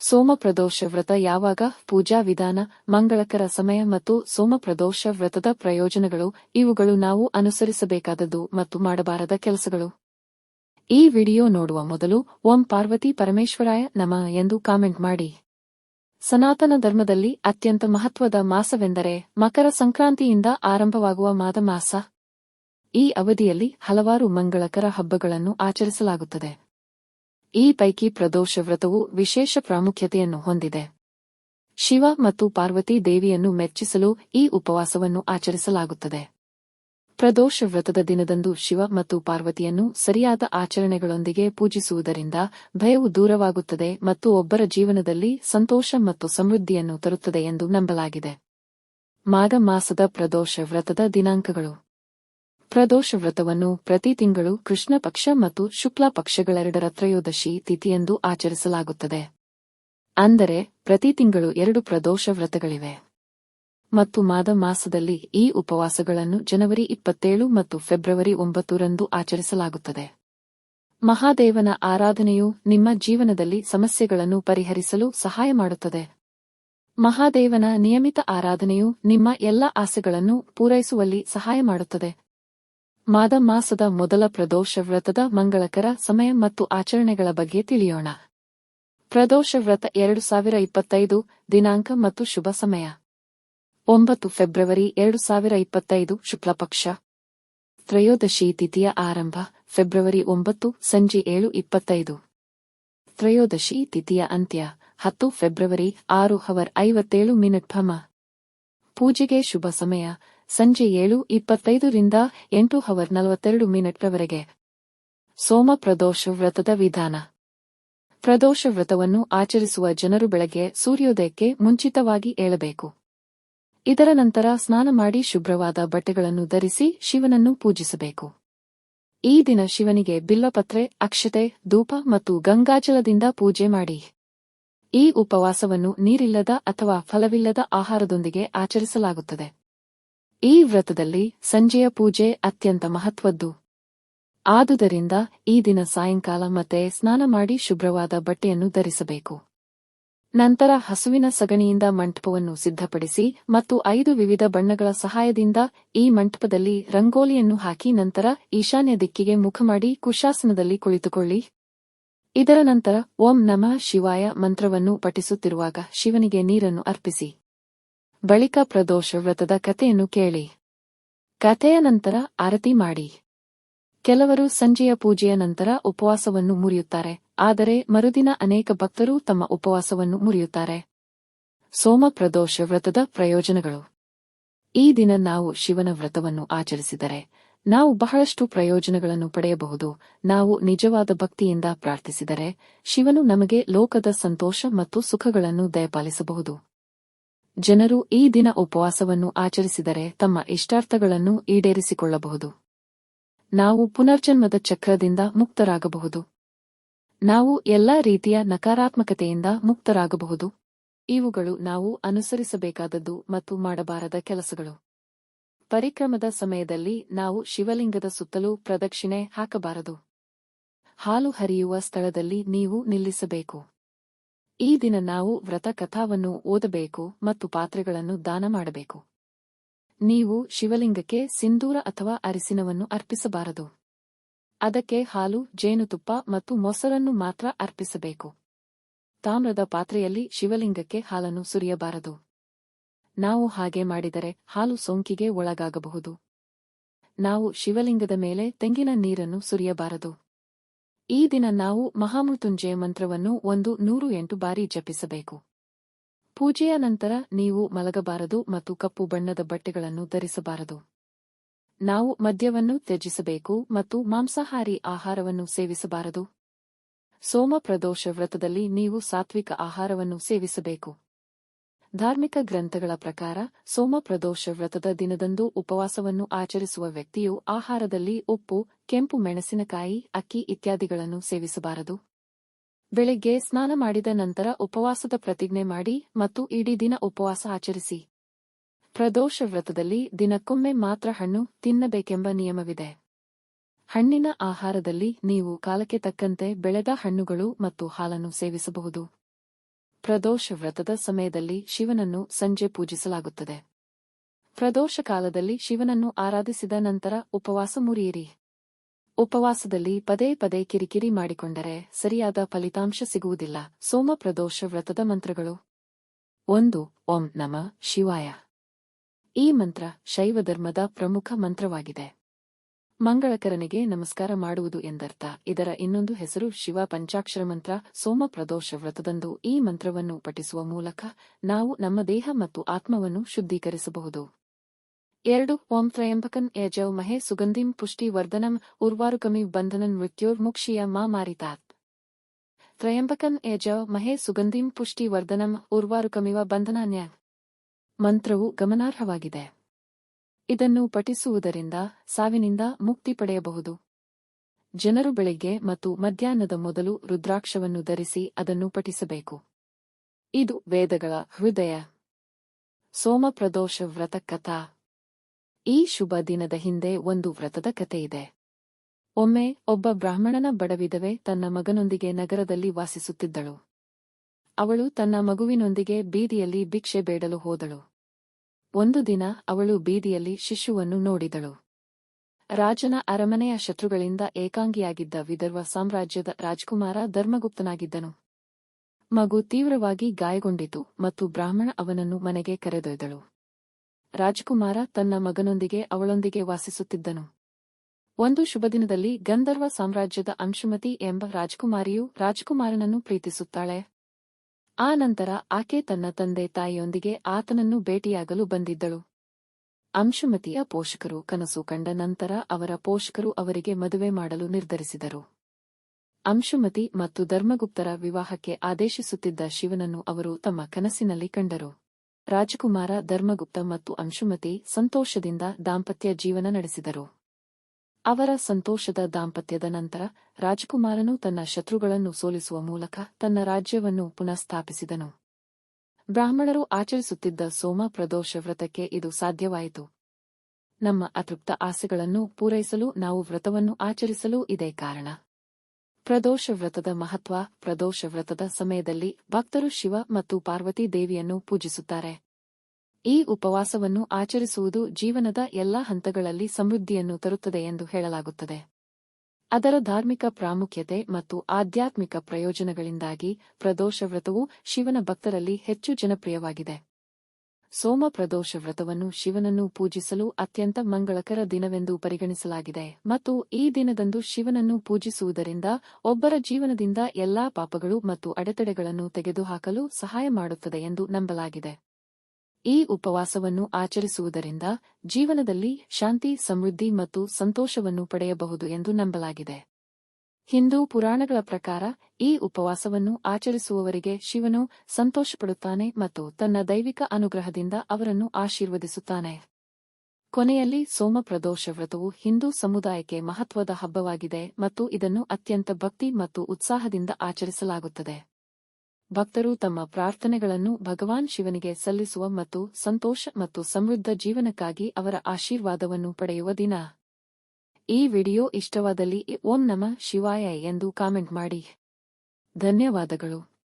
ಸೋಮಪ್ರದೋಷ ವ್ರತ ಯಾವಾಗ, ಪೂಜಾ ವಿಧಾನ, ಮಂಗಳಕರ ಸಮಯ ಮತ್ತು ಸೋಮಪ್ರದೋಷ ವ್ರತದ ಪ್ರಯೋಜನಗಳು, ಇವುಗಳು ನಾವು ಅನುಸರಿಸಬೇಕಾದದ್ದು ಮತ್ತು ಮಾಡಬಾರದ ಕೆಲಸಗಳು. ಈ ವಿಡಿಯೋ ನೋಡುವ ಮೊದಲು, ಓಂ ಪಾರ್ವತಿ ಪರಮೇಶ್ವರಾಯ ನಮ ಎಂದು ಕಾಮೆಂಟ್ ಮಾಡಿ. ಸನಾತನ ಧರ್ಮದಲ್ಲಿ ಅತ್ಯಂತ ಮಹತ್ವದ ಮಾಸವೆಂದರೆ ಮಕರ ಸಂಕ್ರಾಂತಿಯಿಂದ ಆರಂಭವಾಗುವ ಮಾದ ಮಾಸ. ಈ ಅವಧಿಯಲ್ಲಿ ಹಲವಾರು ಮಂಗಳಕರ ಹಬ್ಬಗಳನ್ನು ಆಚರಿಸಲಾಗುತ್ತದೆ. ಈ ಪೈಕಿ ಪ್ರದೋಷ ವ್ರತವು ವಿಶೇಷ ಪ್ರಾಮುಖ್ಯತೆಯನ್ನು ಹೊಂದಿದೆ. ಶಿವ ಮತ್ತು ಪಾರ್ವತಿ ದೇವಿಯನ್ನು ಮೆಚ್ಚಿಸಲು ಈ ಉಪವಾಸವನ್ನು ಆಚರಿಸಲಾಗುತ್ತದೆ. ಪ್ರದೋಷ ವ್ರತದ ದಿನದಂದು ಶಿವ ಮತ್ತು ಪಾರ್ವತಿಯನ್ನು ಸರಿಯಾದ ಆಚರಣೆಗಳೊಂದಿಗೆ ಪೂಜಿಸುವುದರಿಂದ ಭಯವು ದೂರವಾಗುತ್ತದೆ ಮತ್ತು ಒಬ್ಬರ ಜೀವನದಲ್ಲಿ ಸಂತೋಷ ಮತ್ತು ಸಮೃದ್ಧಿಯನ್ನು ತರುತ್ತದೆ ಎಂದು ನಂಬಲಾಗಿದೆ. ಮಾಘ ಮಾಸದ ಪ್ರದೋಷ ವ್ರತದ ದಿನಾಂಕಗಳು. ಪ್ರದೋಷ ವ್ರತವನ್ನು ಪ್ರತಿ ತಿಂಗಳು ಕೃಷ್ಣ ಪಕ್ಷ ಮತ್ತು ಶುಕ್ಲ ಪಕ್ಷಗಳೆರಡರ ತ್ರಯೋದಶಿ ತಿಥಿಯೆಂದು ಆಚರಿಸಲಾಗುತ್ತದೆ. ಅಂದರೆ, ಪ್ರತಿ ತಿಂಗಳು ಎರಡು ಪ್ರದೋಷ ವ್ರತಗಳಿವೆ ಮತ್ತು ಮಾದ ಮಾಸದಲ್ಲಿ ಈ ಉಪವಾಸಗಳನ್ನು ಜನವರಿ ಇಪ್ಪತ್ತೇಳು ಮತ್ತು ಫೆಬ್ರವರಿ ಒಂಬತ್ತರಂದು ಆಚರಿಸಲಾಗುತ್ತದೆ. ಮಹಾದೇವನ ಆರಾಧನೆಯು ನಿಮ್ಮ ಜೀವನದಲ್ಲಿ ಸಮಸ್ಯೆಗಳನ್ನು ಪರಿಹರಿಸಲು ಸಹಾಯ ಮಾಡುತ್ತದೆ. ಮಹಾದೇವನ ನಿಯಮಿತ ಆರಾಧನೆಯು ನಿಮ್ಮ ಎಲ್ಲ ಆಸೆಗಳನ್ನು ಪೂರೈಸುವಲ್ಲಿ ಸಹಾಯ ಮಾಡುತ್ತದೆ. ಮಾದ ಮಾಸದ ಮೊದಲ ಪ್ರದೋಷ ವ್ರತದ ಮಂಗಳಕರ ಸಮಯ ಮತ್ತು ಆಚರಣೆಗಳ ಬಗ್ಗೆ ತಿಳಿಯೋಣ. ಪ್ರದೋಷ ವ್ರತ ಎರಡು ಸಾವಿರ ಇಪ್ಪತ್ತೈದು, ದಿನಾಂಕ ಮತ್ತು ಶುಭ ಸಮಯ. ಒಂಬತ್ತು ಫೆಬ್ರವರಿ ಎರಡು ಸಾವಿರ ಇಪ್ಪತ್ತೈದು, ಶುಕ್ಲಪಕ್ಷ. ತ್ರಯೋದಶಿ ತಿಥಿಯ ಆರಂಭ, ಫೆಬ್ರವರಿ ಒಂಬತ್ತು, ಸಂಜೆ ಏಳು ಇಪ್ಪತ್ತೈದು. ತ್ರಯೋದಶಿ ತಿಥಿಯ ಅಂತ್ಯ, ಹತ್ತು ಫೆಬ್ರವರಿ ಆರು ಹವರ್ ಐವತ್ತೇಳು ಮಿನಿಟ್ ಭಮ. ಪೂಜೆಗೆ ಶುಭ ಸಮಯ ಸಂಜೆ ಏಳು ಇಪ್ಪತ್ತೈದರಿಂದ ಎಂಟು ಹವರ್ ನಲವತ್ತೆರಡು ಮಿನಿಟ್ವರೆಗೆ ಸೋಮ ಪ್ರದೋಷ ವ್ರತದ ವಿಧಾನ. ಪ್ರದೋಷ ವ್ರತವನ್ನು ಆಚರಿಸುವ ಜನರು ಬೆಳಗ್ಗೆ ಸೂರ್ಯೋದಯಕ್ಕೆ ಮುಂಚಿತವಾಗಿ ಏಳಬೇಕು. ಇದರ ನಂತರ ಸ್ನಾನ ಮಾಡಿ ಶುಭ್ರವಾದ ಬಟ್ಟೆಗಳನ್ನು ಧರಿಸಿ ಶಿವನನ್ನು ಪೂಜಿಸಬೇಕು. ಈ ದಿನ ಶಿವನಿಗೆ ಬಿಲ್ಲಪತ್ರೆ, ಅಕ್ಷತೆ, ಧೂಪ ಮತ್ತು ಗಂಗಾಜಲದಿಂದ ಪೂಜೆ ಮಾಡಿ. ಈ ಉಪವಾಸವನ್ನು ನೀರಿಲ್ಲದ ಅಥವಾ ಫಲವಿಲ್ಲದ ಆಹಾರದೊಂದಿಗೆ ಆಚರಿಸಲಾಗುತ್ತದೆ. ಈ ವ್ರತದಲ್ಲಿ ಸಂಜೆಯ ಪೂಜೆ ಅತ್ಯಂತ ಮಹತ್ವದ್ದು. ಆದುದರಿಂದ ಈ ದಿನ ಸಾಯಂಕಾಲ ಮತ್ತೆ ಸ್ನಾನ ಮಾಡಿ ಶುಭ್ರವಾದ ಬಟ್ಟೆಯನ್ನು ಧರಿಸಬೇಕು. ನಂತರ ಹಸುವಿನ ಸಗಣಿಯಿಂದ ಮಂಟಪವನ್ನು ಸಿದ್ಧಪಡಿಸಿ ಮತ್ತು ಐದು ವಿವಿಧ ಬಣ್ಣಗಳ ಸಹಾಯದಿಂದ ಈ ಮಂಟಪದಲ್ಲಿ ರಂಗೋಲಿಯನ್ನು ಹಾಕಿ ನಂತರ ಈಶಾನ್ಯ ದಿಕ್ಕಿಗೆ ಮುಖ ಮಾಡಿ ಕುಶಾಸನದಲ್ಲಿ ಕುಳಿತುಕೊಳ್ಳಿ. ಇದರ ನಂತರ ಓಂ ನಮಃ ಶಿವಾಯ ಮಂತ್ರವನ್ನು ಪಠಿಸುತ್ತಿರುವಾಗ ಶಿವನಿಗೆ ನೀರನ್ನು ಅರ್ಪಿಸಿ. ಬಳಿಕ ಪ್ರದೋಷ ವ್ರತದ ಕಥೆಯನ್ನು ಕೇಳಿ. ಕಥೆಯ ನಂತರ ಆರತಿ ಮಾಡಿ. ಕೆಲವರು ಸಂಜೆಯ ಪೂಜೆಯ ನಂತರ ಉಪವಾಸವನ್ನು ಮುರಿಯುತ್ತಾರೆ, ಆದರೆ ಮರುದಿನ ಅನೇಕ ಭಕ್ತರು ತಮ್ಮ ಉಪವಾಸವನ್ನು ಮುರಿಯುತ್ತಾರೆ. ಸೋಮ ಪ್ರದೋಷ ವ್ರತದ ಪ್ರಯೋಜನಗಳು. ಈ ದಿನ ನಾವು ಶಿವನ ವ್ರತವನ್ನು ಆಚರಿಸಿದರೆ, ನಾವು ಬಹಳಷ್ಟು ಪ್ರಯೋಜನಗಳನ್ನು ಪಡೆಯಬಹುದು. ನಾವು ನಿಜವಾದ ಭಕ್ತಿಯಿಂದ ಪ್ರಾರ್ಥಿಸಿದರೆ, ಶಿವನು ನಮಗೆ ಲೋಕದ ಸಂತೋಷ ಮತ್ತು ಸುಖಗಳನ್ನು ದಯಪಾಲಿಸಬಹುದು. ಜನರು ಈ ದಿನ ಉಪವಾಸವನ್ನು ಆಚರಿಸಿದರೆ ತಮ್ಮ ಇಷ್ಟಾರ್ಥಗಳನ್ನು ಈಡೇರಿಸಿಕೊಳ್ಳಬಹುದು. ನಾವು ಪುನರ್ಜನ್ಮದ ಚಕ್ರದಿಂದ ಮುಕ್ತರಾಗಬಹುದು. ನಾವು ಎಲ್ಲಾ ರೀತಿಯ ನಕಾರಾತ್ಮಕತೆಯಿಂದ ಮುಕ್ತರಾಗಬಹುದು. ಇವುಗಳು ನಾವು ಅನುಸರಿಸಬೇಕಾದದ್ದು ಮತ್ತು ಮಾಡಬಾರದ ಕೆಲಸಗಳು. ಪರಿಕ್ರಮದ ಸಮಯದಲ್ಲಿ ನಾವು ಶಿವಲಿಂಗದ ಸುತ್ತಲೂ ಪ್ರದಕ್ಷಿಣೆ ಹಾಕಬಾರದು. ಹಾಲು ಹರಿಯುವ ಸ್ಥಳದಲ್ಲಿ ನೀವು ನಿಲ್ಲಿಸಬೇಕು. ಈ ದಿನ ನಾವು ವ್ರತ ಕಥಾವನ್ನು ಓದಬೇಕು ಮತ್ತು ಪಾತ್ರೆಗಳನ್ನು ದಾನ ಮಾಡಬೇಕು. ನೀವು ಶಿವಲಿಂಗಕ್ಕೆ ಸಿಂಧೂರ ಅಥವಾ ಅರಿಸಿನವನ್ನು ಅರ್ಪಿಸಬಾರದು. ಅದಕ್ಕೆ ಹಾಲು, ಜೇನುತುಪ್ಪ ಮತ್ತು ಮೊಸರನ್ನು ಮಾತ್ರ ಅರ್ಪಿಸಬೇಕು. ತಾಮ್ರದ ಪಾತ್ರೆಯಲ್ಲಿ ಶಿವಲಿಂಗಕ್ಕೆ ಹಾಲನ್ನು ಸುರಿಯಬಾರದು. ನಾವು ಹಾಗೆ ಮಾಡಿದರೆ ಹಾಲು ಸೋಂಕಿಗೆ ಒಳಗಾಗಬಹುದು. ನಾವು ಶಿವಲಿಂಗದ ಮೇಲೆ ತೆಂಗಿನ ನೀರನ್ನು ಸುರಿಯಬಾರದು. ಈ ದಿನ ನಾವು ಮಹಾಮೃತ್ಯುಂಜಯ ಮಂತ್ರವನ್ನು ಒಂದು ನೂರು ಎಂಟು ಬಾರಿ ಜಪಿಸಬೇಕು. ಪೂಜೆಯ ನಂತರ ನೀವು ಮಲಗಬಾರದು ಮತ್ತು ಕಪ್ಪು ಬಣ್ಣದ ಬಟ್ಟೆಗಳನ್ನು ಧರಿಸಬಾರದು. ನಾವು ಮದ್ಯವನ್ನು ತ್ಯಜಿಸಬೇಕು ಮತ್ತು ಮಾಂಸಾಹಾರಿ ಆಹಾರವನ್ನು ಸೇವಿಸಬಾರದು. ಸೋಮ ಪ್ರದೋಷ ವ್ರತದಲ್ಲಿ ನೀವು ಸಾತ್ವಿಕ ಆಹಾರವನ್ನು ಸೇವಿಸಬೇಕು. ಧಾರ್ಮಿಕ ಗ್ರಂಥಗಳ ಪ್ರಕಾರ ಸೋಮ ಪ್ರದೋಷ ವ್ರತದ ದಿನದಂದು ಉಪವಾಸವನ್ನು ಆಚರಿಸುವ ವ್ಯಕ್ತಿಯು ಆಹಾರದಲ್ಲಿ ಉಪ್ಪು, ಕೆಂಪು ಮೆಣಸಿನಕಾಯಿ, ಅಕ್ಕಿ ಇತ್ಯಾದಿಗಳನ್ನು ಸೇವಿಸಬಾರದು. ಬೆಳಿಗ್ಗೆ ಸ್ನಾನ ಮಾಡಿದ ನಂತರ ಉಪವಾಸದ ಪ್ರತಿಜ್ಞೆ ಮಾಡಿ ಮತ್ತು ಇಡೀ ದಿನ ಉಪವಾಸ ಆಚರಿಸಿ. ಪ್ರದೋಷ ವ್ರತದಲ್ಲಿ ದಿನಕ್ಕೊಮ್ಮೆ ಮಾತ್ರ ಹಣ್ಣು ತಿನ್ನಬೇಕೆಂಬ ನಿಯಮವಿದೆ. ಹಣ್ಣಿನ ಆಹಾರದಲ್ಲಿ ನೀವು ಕಾಲಕ್ಕೆ ತಕ್ಕಂತೆ ಬೆಳೆದ ಹಣ್ಣುಗಳು ಮತ್ತು ಹಾಲನ್ನು ಸೇವಿಸಬಹುದು. ಪ್ರದೋಷ ವ್ರತದ ಸಮಯದಲ್ಲಿ ಶಿವನನ್ನು ಸಂಜೆ ಪೂಜಿಸಲಾಗುತ್ತದೆ. ಪ್ರದೋಷ ಕಾಲದಲ್ಲಿ ಶಿವನನ್ನು ಆರಾಧಿಸಿದ ನಂತರ ಉಪವಾಸ ಮುರಿಯಿರಿ. ಉಪವಾಸದಲ್ಲಿ ಪದೇ ಪದೇ ಕಿರಿಕಿರಿ ಮಾಡಿಕೊಂಡರೆ ಸರಿಯಾದ ಫಲಿತಾಂಶ ಸಿಗುವುದಿಲ್ಲ. ಸೋಮ ಪ್ರದೋಷ ವ್ರತದ ಮಂತ್ರಗಳು. ಒಂದು, ಓಂ ನಮ ಶಿವಾಯ. ಈ ಮಂತ್ರ ಶೈವ ಧರ್ಮದ ಪ್ರಮುಖ ಮಂತ್ರವಾಗಿದೆ. ಮಂಗಳಕರನಿಗೆ ನಮಸ್ಕಾರ ಮಾಡುವುದು ಎಂದರ್ಥ. ಇದರ ಇನ್ನೊಂದು ಹೆಸರು ಶಿವ ಪಂಚಾಕ್ಷರ ಮಂತ್ರ. ಸೋಮ ಪ್ರದೋಷ ವ್ರತದಂದು ಈ ಮಂತ್ರವನ್ನು ಪಠಿಸುವ ಮೂಲಕ ನಾವು ನಮ್ಮ ದೇಹ ಮತ್ತು ಆತ್ಮವನ್ನು ಶುದ್ಧೀಕರಿಸಬಹುದು. ಎರಡು, ಓಂ ತ್ರಯಂಬಕನ್ ಯಜೌ ಮಹೇ ಸುಗಂಧಿಂ ಪುಷ್ಟಿ ವರ್ಧನಂ ಉರ್ವಾರುಕಮಿ ಬಂಧನನ್ ಮೃತ್ಯೋರ್ಮುಕ್ಷಿಯ ಮಾ ಮಾರಿತಾತ್. ತ್ರಯಂಬಕನ್ ಯಜೌ ಮಹೇ ಸುಗಂಧಿಂ ಪುಷ್ಟಿ ವರ್ಧನಂ ಉರ್ವಾರುಕಮಿವ ಬಂಧನಾನ್ಯ. ಮಂತ್ರವು ಗಮನಾರ್ಹವಾಗಿದೆ. ಇದನ್ನು ಪಠಿಸುವುದರಿಂದ ಸಾವಿನಿಂದ ಮುಕ್ತಿ ಪಡೆಯಬಹುದು. ಜನರು ಬೆಳಿಗ್ಗೆ ಮತ್ತು ಮಧ್ಯಾಹ್ನದ ಮೊದಲು ರುದ್ರಾಕ್ಷವನ್ನು ಧರಿಸಿ ಅದನ್ನು ಪಠಿಸಬೇಕು. ಇದು ವೇದಗಳ ಹೃದಯ. ಸೋಮಪ್ರದೋಷ ವ್ರತ ಕಥಾ. ಈ ಶುಭ ದಿನದ ಹಿಂದೆ ಒಂದು ವ್ರತದ ಕಥೆಯಿದೆ ಒಮ್ಮೆ ಒಬ್ಬ ಬ್ರಾಹ್ಮಣನ ಬಡವಿದವೆ ತನ್ನ ಮಗನೊಂದಿಗೆ ನಗರದಲ್ಲಿ ವಾಸಿಸುತ್ತಿದ್ದಳು. ಅವಳು ತನ್ನ ಮಗುವಿನೊಂದಿಗೆ ಬೀದಿಯಲ್ಲಿ ಭಿಕ್ಷೆ ಬೇಡಲು ಹೋದಳು. ಒಂದು ದಿನ ಅವಳು ಬೀದಿಯಲ್ಲಿ ಶಿಶುವನ್ನು ನೋಡಿದಳು. ರಾಜನ ಅರಮನೆಯ ಶತ್ರುಗಳಿಂದ ಏಕಾಂಗಿಯಾಗಿದ್ದ ವಿದರ್ವ ಸಾಮ್ರಾಜ್ಯದ ರಾಜಕುಮಾರ ಧರ್ಮಗುಪ್ತನಾಗಿದ್ದನು. ಮಗು ತೀವ್ರವಾಗಿ ಗಾಯಗೊಂಡಿತು ಮತ್ತು ಬ್ರಾಹ್ಮಣ ಅವನನ್ನು ಮನೆಗೆ ಕರೆದೊಯ್ದಳು. ರಾಜಕುಮಾರ ತನ್ನ ಮಗನೊಂದಿಗೆ ಅವಳೊಂದಿಗೆ ವಾಸಿಸುತ್ತಿದ್ದನು. ಒಂದು ಶುಭದಿನದಲ್ಲಿ ಗಂಧರ್ವ ಸಾಮ್ರಾಜ್ಯದ ಅಂಶುಮತಿ ಎಂಬ ರಾಜಕುಮಾರಿಯು ರಾಜಕುಮಾರನನ್ನು ಪ್ರೀತಿಸುತ್ತಾಳೆ. ಆ ನಂತರ ಆಕೆ ತನ್ನ ತಂದೆ ತಾಯಿಯೊಂದಿಗೆ ಆತನನ್ನು ಭೇಟಿಯಾಗಲು ಬಂದಿದ್ದಳು. ಅಂಶುಮತಿಯ ಪೋಷಕರು ಕನಸು ಕಂಡ ನಂತರ ಅವರ ಪೋಷಕರು ಅವರಿಗೆ ಮದುವೆ ಮಾಡಲು ನಿರ್ಧರಿಸಿದರು. ಅಂಶುಮತಿ ಮತ್ತು ಧರ್ಮಗುಪ್ತರ ವಿವಾಹಕ್ಕೆ ಆದೇಶಿಸುತ್ತಿದ್ದ ಶಿವನನ್ನು ಅವರು ತಮ್ಮ ಕನಸಿನಲ್ಲಿ ಕಂಡರು. ರಾಜಕುಮಾರ ಧರ್ಮಗುಪ್ತ ಮತ್ತು ಅಂಶುಮತಿ ಸಂತೋಷದಿಂದ ದಾಂಪತ್ಯ ಜೀವನ ನಡೆಸಿದರು. ಅವರ ಸಂತೋಷದ ದಾಂಪತ್ಯದ ನಂತರ ರಾಜಕುಮಾರನು ತನ್ನ ಶತ್ರುಗಳನ್ನು ಸೋಲಿಸುವ ಮೂಲಕ ತನ್ನ ರಾಜ್ಯವನ್ನು ಪುನಃಸ್ಥಾಪಿಸಿದನು. ಬ್ರಾಹ್ಮಣರು ಆಚರಿಸುತ್ತಿದ್ದ ಸೋಮ ಪ್ರದೋಷ ವ್ರತಕ್ಕೆ ಇದು ಸಾಧ್ಯವಾಯಿತು. ನಮ್ಮ ಅತೃಪ್ತ ಆಸೆಗಳನ್ನು ಪೂರೈಸಲು ನಾವು ವ್ರತವನ್ನು ಆಚರಿಸಲು ಇದೇ ಕಾರಣ. ಪ್ರದೋಷ ವ್ರತದ ಮಹತ್ವ ಪ್ರದೋಷ ವ್ರತದ ಸಮಯದಲ್ಲಿ ಭಕ್ತರು ಶಿವ ಮತ್ತು ಪಾರ್ವತಿ ದೇವಿಯನ್ನು ಪೂಜಿಸುತ್ತಾರೆ. ಈ ಉಪವಾಸವನ್ನು ಆಚರಿಸುವುದು ಜೀವನದ ಎಲ್ಲಾ ಹಂತಗಳಲ್ಲಿ ಸಮೃದ್ಧಿಯನ್ನು ತರುತ್ತದೆ ಎಂದು ಹೇಳಲಾಗುತ್ತದೆ. ಅದರ ಧಾರ್ಮಿಕ ಪ್ರಾಮುಖ್ಯತೆ ಮತ್ತು ಆಧ್ಯಾತ್ಮಿಕ ಪ್ರಯೋಜನಗಳಿಂದಾಗಿ ಪ್ರದೋಷ ವ್ರತವು ಶಿವನ ಭಕ್ತರಲ್ಲಿ ಹೆಚ್ಚು ಜನಪ್ರಿಯವಾಗಿದೆ. ಸೋಮ ಪ್ರದೋಷ ವ್ರತವನ್ನು ಶಿವನನ್ನು ಪೂಜಿಸಲು ಅತ್ಯಂತ ಮಂಗಳಕರ ದಿನವೆಂದು ಪರಿಗಣಿಸಲಾಗಿದೆ ಮತ್ತು ಈ ದಿನದಂದು ಶಿವನನ್ನು ಪೂಜಿಸುವುದರಿಂದ ಒಬ್ಬರ ಜೀವನದಿಂದ ಎಲ್ಲಾ ಪಾಪಗಳು ಮತ್ತು ಅಡೆತಡೆಗಳನ್ನು ತೆಗೆದುಹಾಕಲು ಸಹಾಯ ಮಾಡುತ್ತದೆ ಎಂದು ನಂಬಲಾಗಿದೆ. ಈ ಉಪವಾಸವನ್ನು ಆಚರಿಸುವುದರಿಂದ ಜೀವನದಲ್ಲಿ ಶಾಂತಿ, ಸಮೃದ್ಧಿ ಮತ್ತು ಸಂತೋಷವನ್ನು ಪಡೆಯಬಹುದು ಎಂದು ನಂಬಲಾಗಿದೆ. ಹಿಂದೂ ಪುರಾಣಗಳ ಪ್ರಕಾರ ಈ ಉಪವಾಸವನ್ನು ಆಚರಿಸುವವರಿಗೆ ಶಿವನು ಸಂತೋಷಪಡುತ್ತಾನೆ ಮತ್ತು ತನ್ನ ದೈವಿಕ ಅನುಗ್ರಹದಿಂದ ಅವರನ್ನು ಆಶೀರ್ವದಿಸುತ್ತಾನೆ. ಕೊನೆಯಲ್ಲಿ ಸೋಮಪ್ರದೋಷ ವ್ರತವು ಹಿಂದೂ ಸಮುದಾಯಕ್ಕೆ ಮಹತ್ವದ ಹಬ್ಬವಾಗಿದೆ ಮತ್ತು ಇದನ್ನು ಅತ್ಯಂತ ಭಕ್ತಿ ಮತ್ತು ಉತ್ಸಾಹದಿಂದ ಆಚರಿಸಲಾಗುತ್ತದೆ. ಭಕ್ತರು ತಮ್ಮ ಪ್ರಾರ್ಥನೆಗಳನ್ನು ಭಗವಾನ್ ಶಿವನಿಗೆ ಸಲ್ಲಿಸುವ ಮತ್ತು ಸಂತೋಷ ಮತ್ತು ಸಮೃದ್ಧ ಜೀವನಕ್ಕಾಗಿ ಅವರ ಆಶೀರ್ವಾದವನ್ನು ಪಡೆಯುವ ದಿನ. ಈ ವಿಡಿಯೋ ಇಷ್ಟವಾದಲ್ಲಿ ಓಂ ನಮ ಶಿವಾಯ ಎಂದು ಕಾಮೆಂಟ್ ಮಾಡಿ. ಧನ್ಯವಾದಗಳು.